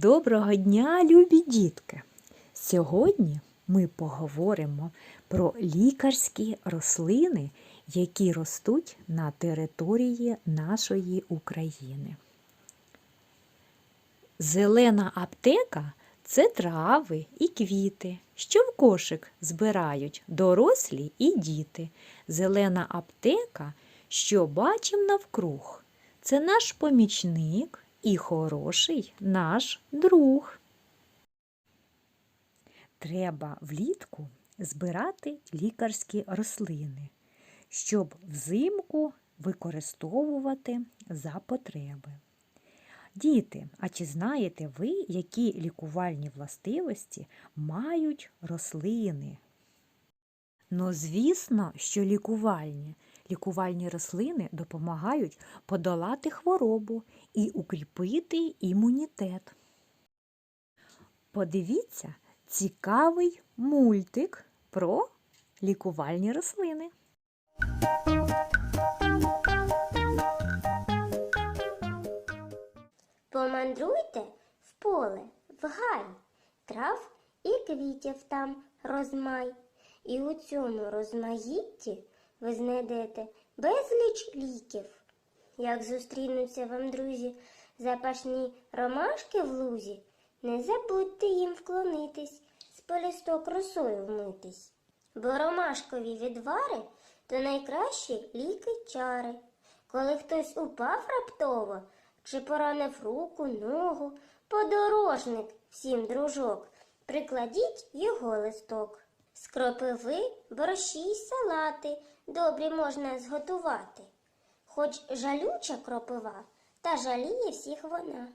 Доброго дня, любі дітки! Сьогодні ми поговоримо про лікарські рослини, які ростуть на території нашої України. Зелена аптека це трави і квіти, що в кошик збирають дорослі і діти. Зелена аптека, що бачим навкруг, це наш помічник і хороший наш друг. Треба влітку збирати лікарські рослини, щоб взимку використовувати за потреби. Діти, а чи знаєте ви, які лікувальні властивості мають рослини? Ну, звісно, що лікувальні. Лікувальні рослини допомагають подолати хворобу і укріпити імунітет. Подивіться цікавий мультик про лікувальні рослини. Помандруйте в поле, в гай, трав і квітів там розмай. І у цьому розмаїтті ви знайдете безліч ліків. Як зустрінуться вам, друзі, запашні ромашки в лузі, не забудьте їм вклонитись, з полісток росою вмитись. Бо ромашкові відвари то найкращі ліки чари. Коли хтось упав раптово, чи поранив руку, ногу, подорожник всім дружок, прикладіть його листок. З кропиви борщі й салати добрі можна зготувати. Хоч жалюча кропива, та жаліє всіх вона.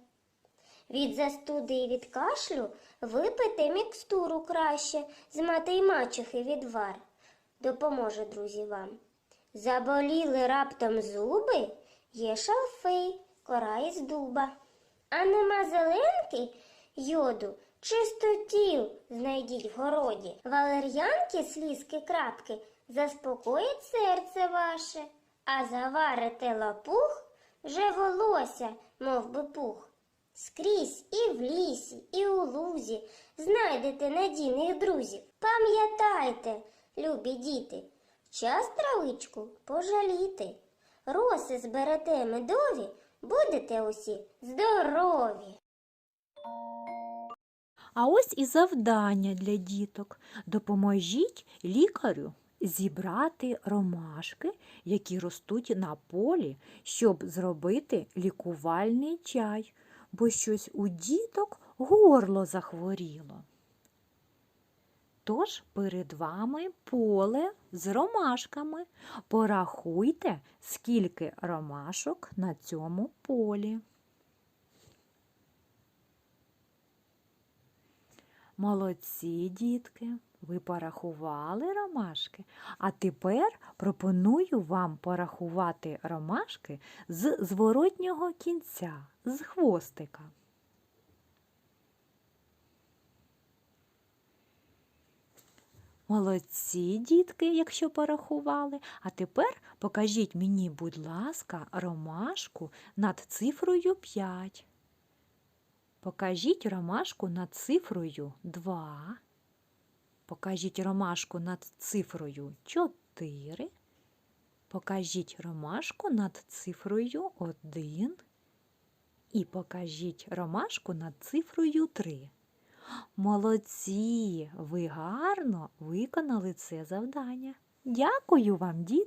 Від застуди і від кашлю випийте мікстуру краще з мати й мачухи відвар. Допоможе, друзі, вам. Заболіли раптом зуби, є шалфей, кора із дуба. А нема зеленки йоду, чистотіл знайдіть в городі. Валер'янки, слізки крапки заспокоять серце ваше, а заварите лапух, вже волосся, мов би пух. Скрізь і в лісі, і у лузі знайдете надійних друзів. Пам'ятайте, любі діти, час травичку пожаліти. Роси зберете медові, будете усі здорові. А ось і завдання для діток. Допоможіть лікарю зібрати ромашки, які ростуть на полі, щоб зробити лікувальний чай, бо щось у діток горло захворіло. Тож перед вами поле з ромашками. Порахуйте, скільки ромашок на цьому полі. Молодці, дітки, ви порахували ромашки, а тепер пропоную вам порахувати ромашки з зворотнього кінця, з хвостика. Молодці, дітки, якщо порахували. А тепер покажіть мені, будь ласка, ромашку над цифрою 5. Покажіть ромашку над цифрою 2. Покажіть ромашку над цифрою 4. Покажіть ромашку над цифрою 1. І покажіть ромашку над цифрою 3. Молодці! Ви гарно виконали це завдання. Дякую вам, діти!